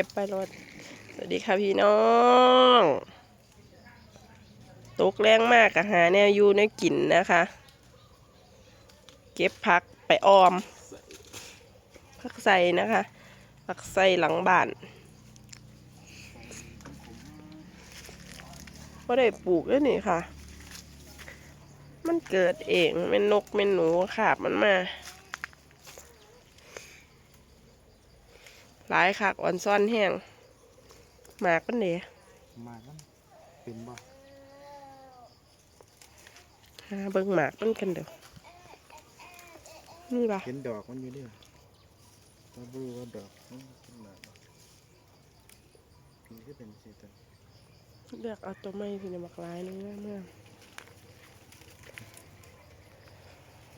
ก็บไปรถ สวัสดีค่ะพี่น้อง ตกแรงมากอะหาแนวยูในวกินนะคะ เก็บผักไปออม ผักใส่นะคะ ผักใส่หลังบ้านก็ได้ปลูกแล้วนี่ค่ะ มันเกิดเองเป็นนกเป็นหนูขาบมันมา หลายคักอ่อนซ่อนแห้งหมากมันเดมาแล้วเป็นบ่หาเบิ่งหมากมันกันเด้อนี่ปะเห็นดอกมันอยู่เด้วยเราบรู้ว่าดอกมันขึ้นมาบ่นี่ก็เป็นสีตันเลือกเอาตัวไม้พี่นมักหลายนึงนะเมื่อ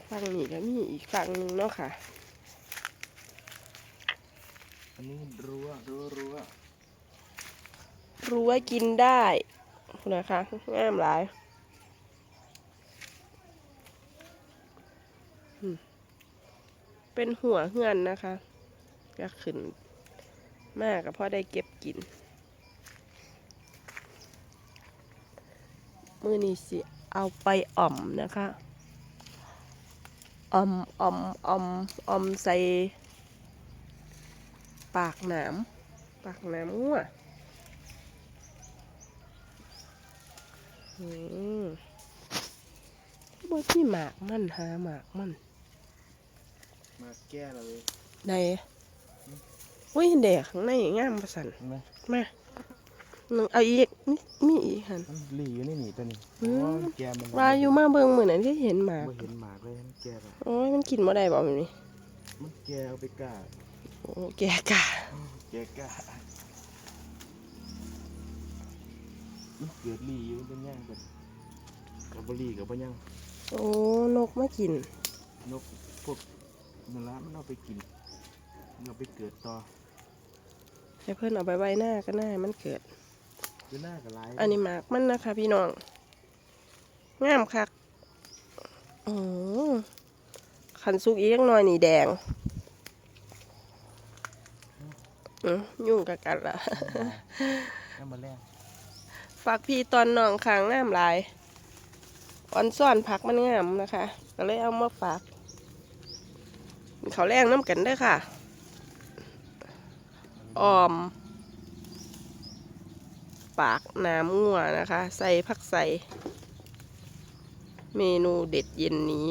ฝั่งนี้ก็มีอีกฝั่งหนึงเนาะค่ะ อันนี้รั้วรั้วรั้วรู้วกินได้นะคะงามหลายเป็นหัวเฮือนนะคะก็ขึ้นมากก็พอได้เก็บกิน มือนี้สิเอาไปอ่อมนะคะอ่อมอ่อมอ่อมอ่อมใส่ ปากหนาม ปากหนามงัวอืมบ่ที่หมากมันหาหมากมันมาแก้เราเลยในอุ้ยเด็กข้างในงามประสันเห็นไหมมาหนึ่งเอาอีกนี่มีอีกหันมันหลีอยู่ในนี่ตัวนี้อืมอ๋อมันแก้มันว่าอยู่มาเบิ่งมือนั้นที่เห็นหมาก บ่เห็นหมากเลยมันแก้แล้วโอ้ยมันกินบ่ได้บ่แบบนี้ มันแก้เอาไปกล้า โอ้แกกะแก้กล้ามันเกิดหลีอยู่มันเป็นย่างเป็นกับบ่หลีกับบ่ย่างโอ้นกมากิน นกพวกนั่นละมันเอาไปกินมันเอาไปเกิดต่อให้เพิ่นเอาไปไว้หน้าก็น่าให้มันเกิดคือหน้ากับลายอันนี้หมากมันนะคะพี่น้องงามคักอือขันสุกอีกจักหน่อยนี่แดง อือยุ่งกับกันละน้ำมาแรงฝากพี่ตอนน้องค้างงามหลายอ่อนซ่อนผักมันงามนะคะ ก็เลยเอามาฝากเขาวแรงน้ำกันเด้วยค่ะออม ปากน้ำงัวนะคะ ใส่ผักใส่ เมนูเด็ดเย็นนี้